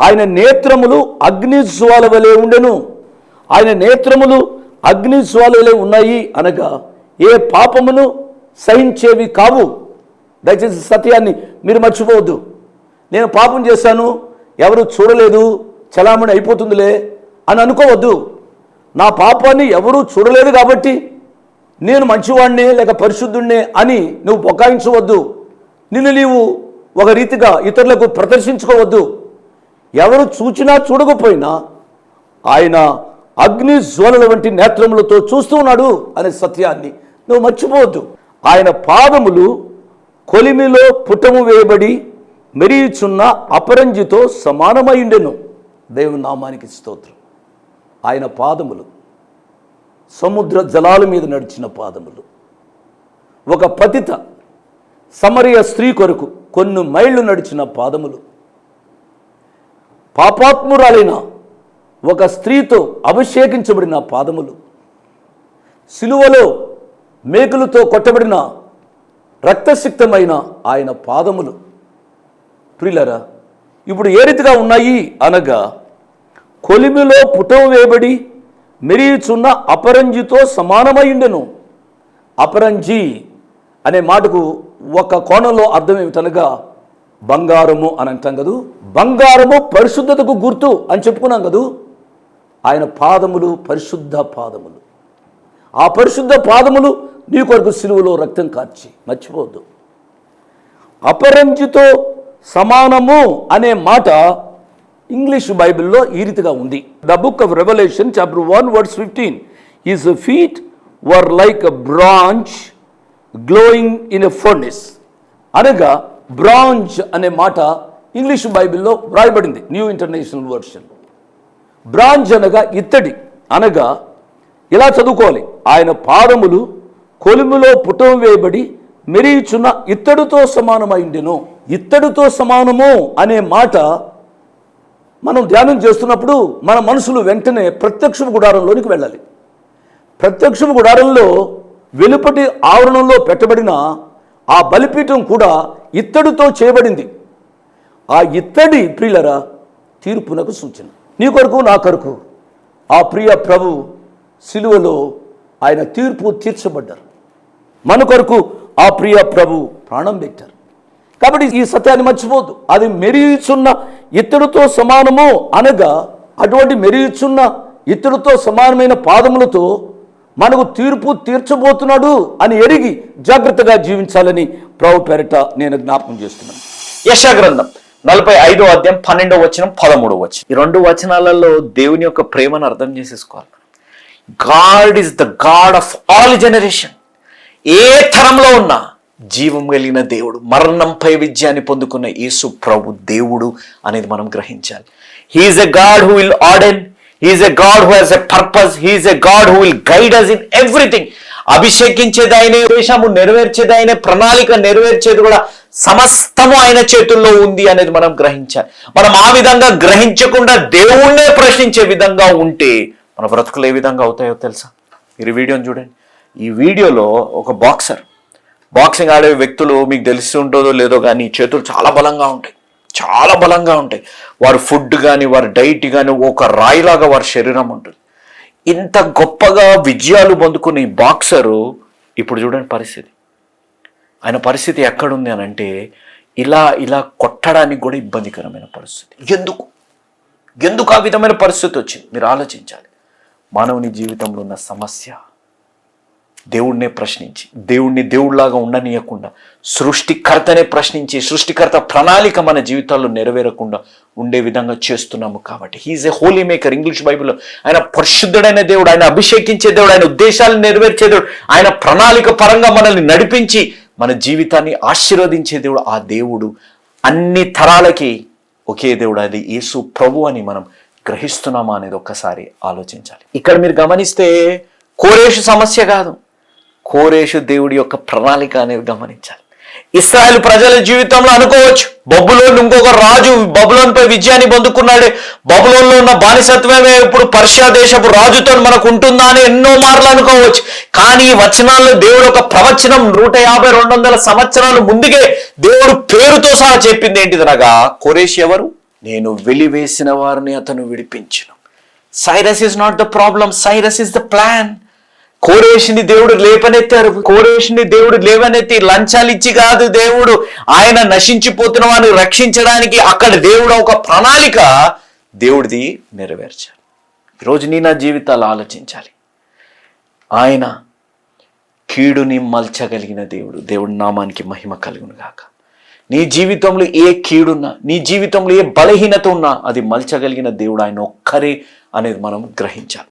ఆయన నేత్రములు అగ్ని జ్వాల వలె ఉండెను. ఆయన నేత్రములు అగ్ని జ్వాల వలె ఉన్నాయి అనగా ఏ పాపమును సహించేవి కావు. దయచేసి సత్యాన్ని మీరు మర్చిపోవద్దు. నేను పాపం చేశాను ఎవరు చూడలేదు చలామణి అయిపోతుందిలే అని అనుకోవద్దు. నా పాపాన్ని ఎవరూ చూడలేదు కాబట్టి నేను మంచివాడినే లేక పరిశుద్ధుణ్ణే అని నువ్వు బొకాయించవద్దు. నిన్ను నీవు ఒక రీతిగా ఇతరులకు ప్రదర్శించుకోవద్దు. ఎవరు చూచినా చూడకపోయినా ఆయన అగ్ని జ్వాలల వంటి నేత్రములతో చూస్తూ ఉన్నాడు అనే సత్యాన్ని. నువ్వు మర్చిపోవద్దు. ఆయన పాదములు కొలిమిలో పుటము వేయబడి మెరియుచున్న అపరంజితో సమానమైండెను దేవుని నామానికి స్తోత్రం. ఆయన పాదములు సముద్ర జలాల మీద నడిచిన పాదములు. ఒక పతిత సమరయ స్త్రీ కొరకు కొన్ని మైళ్ళు నడిచిన పాదములు. పాపాత్మురాలైన ఒక స్త్రీతో అభిషేకించబడిన పాదములు సిలువలో మేకులతో కొట్టబడిన రక్తసిక్తమైన ఆయన పాదములు. ప్రిలరా ఇప్పుడు ఏ రీతిగా ఉన్నాయి అనగా కొలిమిలో పుటం వేయబడి మెరియుచున్న అపరంజితో సమానమైండెను అపరంజి అనే మాటకు ఒక కోణంలో అర్థం ఏమిటనగా బంగారము అని అంటాం కదూ? బంగారము పరిశుద్ధతకు గుర్తు అని చెప్పుకున్నాం కదూ? ఆయన పాదములు పరిశుద్ధ పాదములు. ఆ పరిశుద్ధ పాదములు నీ కొరకు సిలువలో రక్తం కార్చి మర్చిపోవద్దు. అపరంజితో సమానము అనే మాట ఇంగ్లీష్ బైబిల్లో ఈ రీతిగా ఉంది. The book of Revelation chapter one words fifteen is feet were like a bronze glowing in a furnace అనగా బ్రాంజ్ అనే మాట ఇంగ్లీష్ బైబిల్లో వ్రాయబడింది న్యూ ఇంటర్నేషనల్ వర్షన్ బ్రాంజ్ అనగా ఇత్తడి అనగా ఇలా చదువుకోవాలి. ఆయన పాదములు కొలుములో పుటం వేయబడి మెరియుచున్న ఇత్తడితో సమానమైండెను. ఇత్తడితో సమానము అనే మాట మనం ధ్యానం చేస్తున్నప్పుడు మన మనసులు వెంటనే ప్రత్యక్ష గుడారంలోనికి వెళ్ళాలి. ప్రత్యక్ష గుడారంలో వెలుపటి ఆవరణంలో పెట్టబడిన ఆ బలిపీఠం కూడా ఇత్తడితో చేయబడింది. ఆ ఇత్తడి ప్రియులరా తీర్పునకు సూచన. నీ కొరకు నా కొరకు. ఆ ప్రియ ప్రభు సిలువలో ఆయన తీర్పు తీర్చబడ్డారు. మన కొరకు ఆ ప్రియ ప్రభు ప్రాణం పెట్టారు. కాబట్టి ఈ సత్యాన్ని మర్చిపోద్దు అది మెరుగుచున్న ఇత్తడితో సమానము అనగా అటువంటి మెరియుచున్న ఇత్తడితో సమానమైన పాదములతో మనకు తీర్పు తీర్చబోతున్నాడు అని ఎరిగి జాగ్రత్తగా జీవించాలని ప్రభు పేరిట నేను జ్ఞాపకం చేస్తున్నాను. యశాగ్రంథం నలభై ఐదో అధ్యాయం పన్నెండో వచనం పదమూడో వచనం. ఈ రెండు వచనాలలో దేవుని యొక్క ప్రేమను అర్థం చేసేసుకోవాలి. God is the God of all generation ఏ తరంలో ఉన్నా జీవం కలిగిన దేవుడు మరణంపై విజయాన్ని పొందుకున్న యేసు ప్రభు దేవుడు అనేది మనం గ్రహించాలి. He is a God who will ordain he is a God who has a purpose he is a God who will guide us in everything అభిషేకించేది ఆయనే దేశము నెరవేర్చేది ఆయనే ప్రణాళిక నెరవేర్చేది కూడా సమస్తము ఆయన చేతుల్లో ఉంది అనేది మనం గ్రహించాలి. మనం ఆ విధంగా గ్రహించకుండా దేవుణ్ణే ప్రశ్నించే విధంగా ఉంటే మన బ్రతుకులు ఏ విధంగా అవుతాయో తెలుసా? మీరు ఈ వీడియోని చూడండి. ఈ వీడియోలో ఒక బాక్సర్. బాక్సింగ్ ఆడే వ్యక్తులు మీకు తెలిసి ఉంటుందో లేదో కానీ చేతులు చాలా బలంగా ఉంటాయి. చాలా బలంగా ఉంటాయి. వారి ఫుడ్ కానీ వారి డైట్ కానీ ఒక రాయిలాగా వారి శరీరం ఉంటుంది. ఇంత గొప్పగా విజయాలు పొందుకునే బాక్సరు ఇప్పుడు చూడండి పరిస్థితి. ఆయన పరిస్థితి ఎక్కడుంది అని అంటే ఇలా ఇలా కొట్టడానికి కూడా ఇబ్బందికరమైన పరిస్థితి. ఎందుకు? ఎందుకు ఆ విధమైన పరిస్థితి వచ్చింది? మీరు ఆలోచించాలి. మానవుని జీవితంలో ఉన్న సమస్య దేవుణ్ణే ప్రశ్నించి దేవుణ్ణి దేవుడిలాగా ఉండనీయకుండా సృష్టికర్తనే ప్రశ్నించి సృష్టికర్త ప్రణాళిక మన జీవితాల్లో నెరవేరకుండా ఉండే విధంగా చేస్తున్నాము కాబట్టి. He is a holy maker English బైబిల్లో ఆయన పరిశుద్ధుడైన దేవుడు ఆయన అభిషేకించే దేవుడు ఆయన ఉద్దేశాలను నెరవేర్చే దేవుడు ఆయన ప్రణాళిక పరంగా మనల్ని నడిపించి మన జీవితాన్ని ఆశీర్వదించే దేవుడు ఆ దేవుడు. అన్ని తరాలకి ఒకే దేవుడు అది యేసు ప్రభు అని మనం గ్రహిస్తున్నామా అనేది ఒక్కసారి ఆలోచించాలి. ఇక్కడ మీరు గమనిస్తే కోరేషు సమస్య కాదు. కోరేషు దేవుడి యొక్క ప్రణాళిక అనేది గమనించాలి. ఇస్రాయల్ ప్రజల జీవితంలో అనుకోవచ్చు. బబులోన్ ఇంకొక రాజు బబులోన్ పై విజయాన్ని పొందుకున్నాడే. బబులోన్లో ఉన్న బానిసత్వమే ఇప్పుడు పర్షియా దేశపు రాజుతో మనకు ఉంటుందా అని ఎన్నో మార్లు అనుకోవచ్చు. కానీ ఈ వచనాల్లో దేవుడు ఒక ప్రవచనం నూట యాభై రెండు వందల సంవత్సరాలు ముందుగే దేవుడు పేరుతో సహా చెప్పింది ఏంటిదనగా కోరేష్ ఎవరు? నేను వెలివేసిన వారిని అతను విడిపించను. Cyrus is not the problem Cyrus is the plan. కోరేషిని దేవుడు లేపనెత్తారు. కోరేషిని దేవుడు లేవనెత్తి లంచాలు ఇచ్చి కాదు దేవుడు. ఆయన నశించిపోతున్న వాడిని రక్షించడానికి అక్కడ దేవుడు ఒక ప్రణాళిక దేవుడిది నెరవేర్చారు ఈరోజు నీ నా జీవితాలు ఆలోచించాలి. ఆయన కీడుని మల్చగలిగిన దేవుడు. దేవుడి నామానికి మహిమ కలుగును గాక. నీ జీవితంలో ఏ కీడున్నా నీ జీవితంలో ఏ బలహీనత ఉన్నా అది మల్చగలిగిన దేవుడు ఆయన ఒక్కరే అనేది మనం గ్రహించాలి.